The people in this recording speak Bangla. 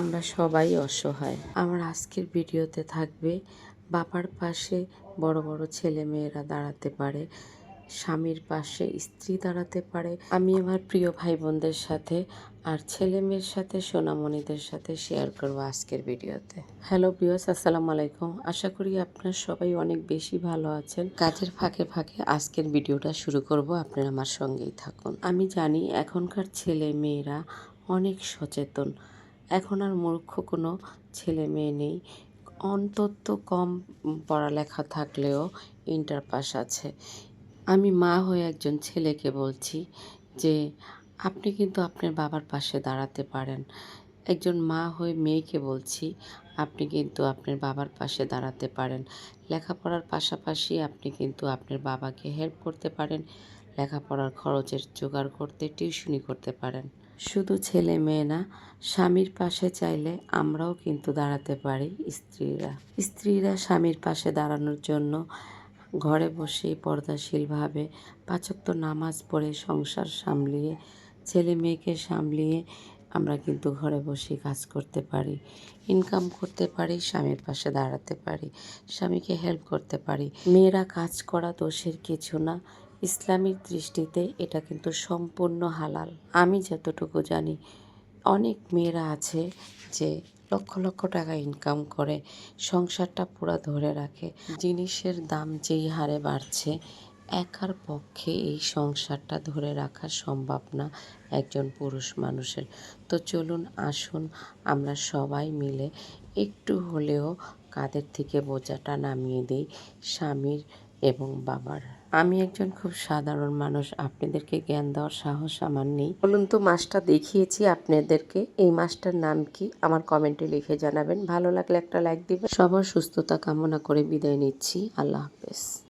আমরা সবাই অসহায়। আমার আজকের ভিডিওতে থাকবে বাবার পাশে বড় বড় ছেলে মেয়েরা দাঁড়াতে পারে, স্বামীর পাশে স্ত্রী দাঁড়াতে পারে। আমি আমার প্রিয় ভাই বোনদের সাথে আর ছেলে মেয়ের সাথে, সোনামণিদের সাথে শেয়ার করব আজকের ভিডিওতে। হ্যালো বিয়স আসসালামু আলাইকুম। আশা করি আপনারা সবাই অনেক বেশি ভালো আছেন। কাজের ফাঁকে ফাঁকে আজকের ভিডিওটা শুরু করব, আপনারা আমার সঙ্গেই থাকুন। আমি জানি এখনকার ছেলে মেয়েরা অনেক সচেতন। এখন আর মূর্খ কোনো ছেলে মেয়ে নেই। অন্তত কম পড়ালেখা থাকলেও ইন্টার পাস আছে। আমি মা হয়ে একজন ছেলেকে বলছি যে, আপনি কিন্তু আপনার বাবার পাশে দাঁড়াতে পারেন। একজন মা হয়ে মেয়েকে বলছি, আপনি কিন্তু আপনার বাবার পাশে দাঁড়াতে পারেন। লেখাপড়ার পাশাপাশি আপনি কিন্তু আপনার বাবাকে হেল্প করতে পারেন। লেখাপড়ার খরচের জোগাড় করতে টিউশনি করতে পারেন। শুধু ছেলে মেয়ে না, স্বামীর পাশে চাইলে আমরাও কিন্তু দাঁড়াতে পারি স্ত্রীরা। স্ত্রীরা স্বামীর পাশে দাঁড়ানোর জন্য ঘরে বসে পর্দাশীলভাবে পাঁচক্ত নামাজ পড়ে সংসার সামলিয়ে, ছেলে মেয়েকে সামলিয়ে আমরা কিন্তু ঘরে বসে কাজ করতে পারি ইনকাম করতে পারি, স্বামীর পাশে দাঁড়াতে পারি, স্বামীকে হেল্প করতে পারি। মেয়েরা কাজ করা দোষের কিছু না ইসলামিক দৃষ্টিতে এটা কিন্তু সম্পূর্ণ হালাল। আমি যতটুকু জানি, অনেক মেয়েরা আছে যে লক্ষ লক্ষ টাকা ইনকাম করে, সংসারটা পুরো ধরে রাখে। জিনিসের দাম যেই হারে বাড়ছে, একার পক্ষে এই সংসারটা ধরে রাখা সম্ভব না একজন পুরুষ মানুষের। তো চলুন, আসুন আমরা সবাই মিলে একটু হলেও কাদের থেকে বোঝাটা নামিয়ে দিই। স্বামীর এবং বাবার। আমি একজন খুব সাধারণ মানুষ আপনাদেরকে জ্ঞান দেওয়ার সাহস আমার নেই। বলুন তো মাছটা দেখিয়েছি আপনাদেরকে। এই মাসটার নাম কি? আমার কমেন্টে লিখে জানাবেন। ভালো লাগলে একটা লাইক দিবেন। সবার সুস্থতা কামনা করে বিদায় নিচ্ছি। আল্লাহ হাফেজ।